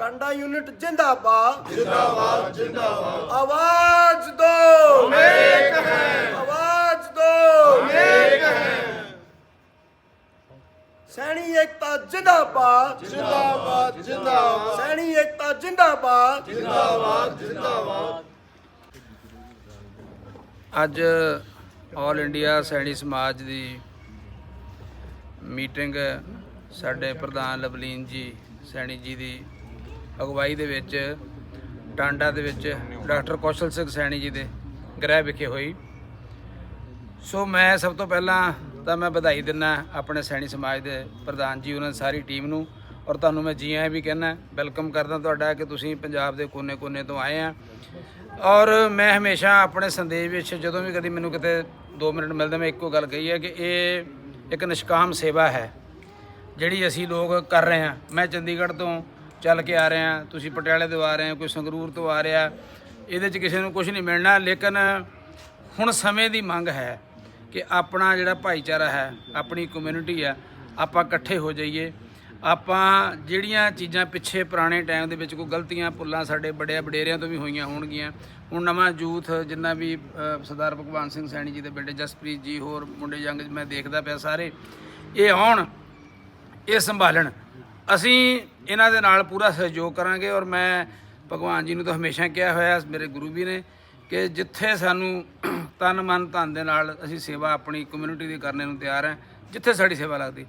Tanda unit ਜਿੰਦਾਬਾਦ। ਜਿੰਦਾਬਾਦ ਜਿੰਦਾਬਾਦ। ਆਵਾਜ਼ ਦੋ। ਇੱਕ ਹੈ। ਆਵਾਜ਼ ਦੋ। ਇੱਕ ਹੈ। ਸੈਣੀ ਏਕਤਾ ਜਿੰਦਾਬਾਦ। ਜਿੰਦਾਬਾਦ ਜਿੰਦਾਬਾਦ। ਸੈਣੀ ਏਕਤਾ ਜਿੰਦਾਬਾਦ। ਅੱਜ ਆਲ ਇੰਡੀਆ ਸੈਣੀ ਸਮਾਜ ਦੀ ਮੀਟਿੰਗ ਸਾਡੇ ਪ੍ਰਧਾਨ ਲਵਲੀਨ ਜੀ ਸੈਣੀ ਜੀ ਦੀ ਅਗਵਾਈ ਦੇ ਵਿੱਚ, ਟਾਂਡਾ ਦੇ ਵਿੱਚ, ਡਾਕਟਰ ਕੌਸ਼ਲ ਸਿੰਘ ਸੈਣੀ ਜੀ ਦੇ ਗ੍ਰਹਿ ਵਿਖੇ ਹੋਈ। ਸੋ ਮੈਂ ਸਭ ਤੋਂ ਪਹਿਲਾਂ ਤਾਂ ਮੈਂ ਵਧਾਈ ਦਿੰਦਾ ਆਪਣੇ ਸੈਣੀ ਸਮਾਜ ਦੇ ਪ੍ਰਧਾਨ ਜੀ, ਉਹਨਾਂ ਦੀ ਸਾਰੀ ਟੀਮ ਨੂੰ। ਔਰ ਤੁਹਾਨੂੰ ਮੈਂ ਜੀ ਆਇਆਂ ਵੀ ਕਹਿਣਾ ਵੈਲਕਮ ਕਰਦਾ ਤੁਹਾਡਾ ਕਿ ਤੁਸੀਂ ਪੰਜਾਬ ਦੇ ਕੋਨੇ-ਕੋਨੇ ਤੋਂ ਆਏ ਆ। ਔਰ ਮੈਂ ਹਮੇਸ਼ਾ ਆਪਣੇ ਸੰਦੇਸ਼ ਵਿੱਚ ਜਦੋਂ ਵੀ ਕਦੀ ਮੈਨੂੰ ਕਿਤੇ 2 ਮਿੰਟ ਮਿਲਦੇ, ਮੈਂ ਇੱਕੋ ਗੱਲ ਕਹੀ ਹੈ ਕਿ ਇਹ ਇੱਕ ਨਿਸ਼ਕਾਮ ਸੇਵਾ ਹੈ, ਜਿਹੜੀ ਅਸੀਂ ਲੋਕ ਕਰ ਰਹੇ ਹਾਂ ਮੈਂ ਚੰਡੀਗੜ੍ਹ ਤੋਂ ਚੱਲ ਕੇ ਆ ਰਹੇ ਰਿਹਾ ਤੁਸੀਂ ਪਟਿਆਲੇ ਤੋਂ ਆ ਰਹੇ ਹੋ, ਕੋਈ ਸੰਗਰੂਰ ਤੋਂ ਆ ਰਿਹਾ, ਇਹਦੇ 'ਚ ਕਿਸੇ ਨੂੰ ਕੁਝ ਨਹੀਂ ਮਿਲਣਾ, ਲੇਕਿਨ ਹੁਣ ਸਮੇਂ ਦੀ ਮੰਗ ਹੈ ਕਿ ਆਪਣਾ ਜਿਹੜਾ ਭਾਈਚਾਰਾ ਹੈ, ਆਪਣੀ ਕਮਿਊਨਿਟੀ ਹੈ, ਆਪਾਂ ਇਕੱਠੇ ਹੋ ਜਾਈਏ। ਆਪਾਂ ਜਿਹੜੀਆਂ ਚੀਜ਼ਾਂ ਪਿੱਛੇ ਪੁਰਾਣੇ ਟਾਈਮ ਦੇ ਵਿੱਚ ਕੋਈ ਗਲਤੀਆਂ ਭੁੱਲਾਂ ਸਾਡੇ ਵੱਡਿਆਂ ਵਡੇਰਿਆਂ ਤੋਂ ਵੀ ਹੋਈਆਂ ਹੋਣਗੀਆਂ, ਹੁਣ ਨਵਾਂ ਯੂਥ ਜਿੰਨਾ ਵੀ ਸਰਦਾਰ ਭਗਵਾਨ ਸਿੰਘ ਸੈਣੀ ਜੀ ਦੇ ਬੇਟੇ ਜਸਪ੍ਰੀਤ ਜੀ ਹੋਰ ਮੁੰਡੇ ਜੰਗ ਮੈਂ ਦੇਖਦਾ ਪਿਆ ਸਾਰੇ, ਇਹ ਆਉਣ, ਇਹ ਸੰਭਾਲਣ। ਅਸੀਂ ਇਹਨਾਂ ਦੇ ਨਾਲ ਪੂਰਾ ਸਹਿਯੋਗ ਕਰਾਂਗੇ ਔਰ ਮੈਂ ਭਗਵਾਨ ਜੀ ਨੂੰ ਤਾਂ ਹਮੇਸ਼ਾ ਕਿਹਾ ਹੋਇਆ, ਮੇਰੇ ਗੁਰੂ ਵੀ ਨੇ, ਕਿ ਜਿੱਥੇ ਸਾਨੂੰ ਤਨ ਮਨ ਧਨ ਦੇ ਨਾਲ ਅਸੀਂ ਸੇਵਾ ਆਪਣੀ ਕਮਿਊਨਿਟੀ ਦੀ ਕਰਨੇ ਨੂੰ ਤਿਆਰ ਹਾਂ, ਜਿੱਥੇ ਸਾਡੀ ਸੇਵਾ ਲੱਗਦੀ।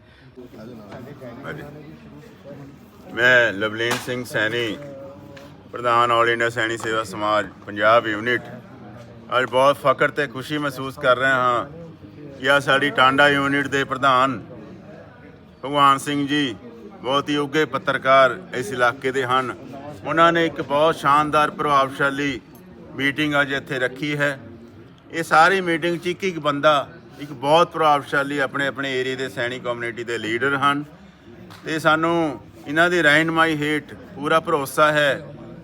ਮੈਂ ਲਵਲੀਨ ਸਿੰਘ ਸੈਣੀ, ਪ੍ਰਧਾਨ ਆਲ ਇੰਡੀਆ ਸੈਣੀ ਸੇਵਾ ਸਮਾਜ ਪੰਜਾਬ ਯੂਨਿਟ ਅੱਜ ਬਹੁਤ ਫਖਰ ਤੇ ਖੁਸ਼ੀ ਮਹਿਸੂਸ ਕਰ ਰਿਹਾ ਹਾਂ ਕਿ ਆ ਸਾਡੀ ਟਾਂਡਾ ਯੂਨਿਟ ਦੇ ਪ੍ਰਧਾਨ ਭਗਵਾਨ ਸਿੰਘ ਜੀ ਬਹੁਤ ਹੀ ਉੱਘੇ ਪੱਤਰਕਾਰ ਇਸ ਇਲਾਕੇ ਦੇ ਹਨ। ਉਹਨਾਂ ਨੇ ਇੱਕ ਬਹੁਤ ਸ਼ਾਨਦਾਰ, ਪ੍ਰਭਾਵਸ਼ਾਲੀ ਮੀਟਿੰਗ ਅੱਜ ਇੱਥੇ ਰੱਖੀ ਹੈ। ਇਹ ਸਾਰੀ ਮੀਟਿੰਗ 'ਚ ਇੱਕ ਇੱਕ ਬੰਦਾ ਇੱਕ ਬਹੁਤ ਪ੍ਰਭਾਵਸ਼ਾਲੀ ਆਪਣੇ ਆਪਣੇ ਏਰੀਆ ਦੇ ਸੈਣੀ ਕਮਿਊਨਿਟੀ ਦੇ ਲੀਡਰ ਹਨ ਤੇ ਸਾਨੂੰ ਇਹਨਾਂ ਦੀ ਰਹਿਨਮਾਈ ਹੇਠ ਪੂਰਾ ਭਰੋਸਾ ਹੈ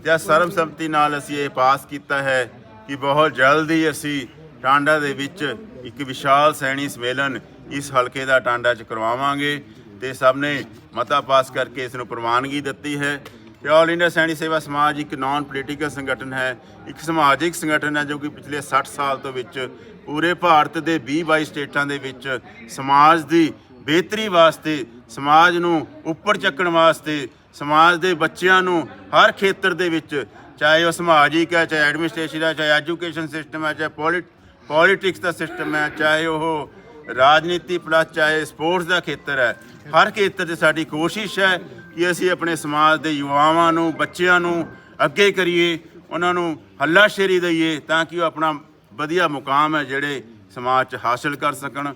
ਤੇ ਸਰਬਸੰਮਤੀ ਨਾਲ ਅਸੀਂ ਇਹ ਪਾਸ ਕੀਤਾ ਹੈ ਕਿ ਬਹੁਤ ਜਲਦੀ ਅਸੀਂ ਟਾਂਡਾ ਦੇ ਵਿੱਚ ਇੱਕ ਵਿਸ਼ਾਲ ਸੈਣੀ ਸਮੇਲਨ ਇਸ ਹਲਕੇ ਦਾ ਟਾਂਡਾ 'ਚ ਕਰਵਾਵਾਂਗੇ। ਤੇ ਸਭ ਨੇ ਮਤਾ ਪਾਸ ਕਰਕੇ ਇਸ ਨੂੰ ਪ੍ਰਵਾਨਗੀ ਦਿੱਤੀ ਹੈ। ਤੇ ਆਲ ਇੰਡੀਆ ਸੈਣੀ ਸੇਵਾ ਸਮਾਜ ਇੱਕ ਨਾਨ ਪੋਲੀਟੀਕਲ ਸੰਗਠਨ ਹੈ। ਇੱਕ ਸਮਾਜਿਕ ਸੰਗਠਨ ਹੈ ਜੋ ਕਿ ਪਿਛਲੇ 60 ਸਾਲ ਤੋਂ ਵਿੱਚ ਪੂਰੇ ਭਾਰਤ ਦੇ 20 22 ਸਟੇਟਾਂ ਦੇ ਵਿੱਚ ਸਮਾਜ ਦੀ ਬਿਹਤਰੀ ਵਾਸਤੇ, ਸਮਾਜ ਨੂੰ ਉੱਪਰ ਚੱਕਣ ਵਾਸਤੇ, ਸਮਾਜ ਦੇ ਬੱਚਿਆਂ ਨੂੰ ਹਰ ਖੇਤਰ ਦੇ ਵਿੱਚ ਚਾਹੇ ਉਹ ਸਮਾਜਿਕ ਹੈ, ਚਾਹੇ ਐਡਮਿਨਿਸਟ੍ਰੇਸ਼ਨ ਹੈ, ਚਾਹੇ ਐਜੂਕੇਸ਼ਨ ਸਿਸਟਮ ਹੈ, ਚਾਹੇ ਪੋਲਿਟ ਪੋਲਿਟਿਕਸ ਦਾ ਸਿਸਟਮ ਹੈ, ਚਾਹੇ ਉਹ ਰਾਜਨੀਤੀ ਪਲੱਸ ਚਾਹੇ ਸਪੋਰਟਸ ਦਾ ਖੇਤਰ ਹੈ, ਹਰ ਖੇਤਰ 'ਚ ਸਾਡੀ ਕੋਸ਼ਿਸ਼ ਹੈ ਕਿ ਅਸੀਂ ਆਪਣੇ ਸਮਾਜ ਦੇ ਯੁਵਾਵਾਂ ਨੂੰ, ਬੱਚਿਆਂ ਨੂੰ ਅੱਗੇ ਕਰੀਏ, ਉਹਨਾਂ ਨੂੰ ਹੱਲਾਸ਼ੇਰੀ ਦਈਏ ਤਾਂ ਕਿ ਉਹ ਆਪਣਾ ਵਧੀਆ ਮੁਕਾਮ ਹੈ ਜਿਹੜੇ ਸਮਾਜ 'ਚ ਹਾਸਲ ਕਰ ਸਕਣ।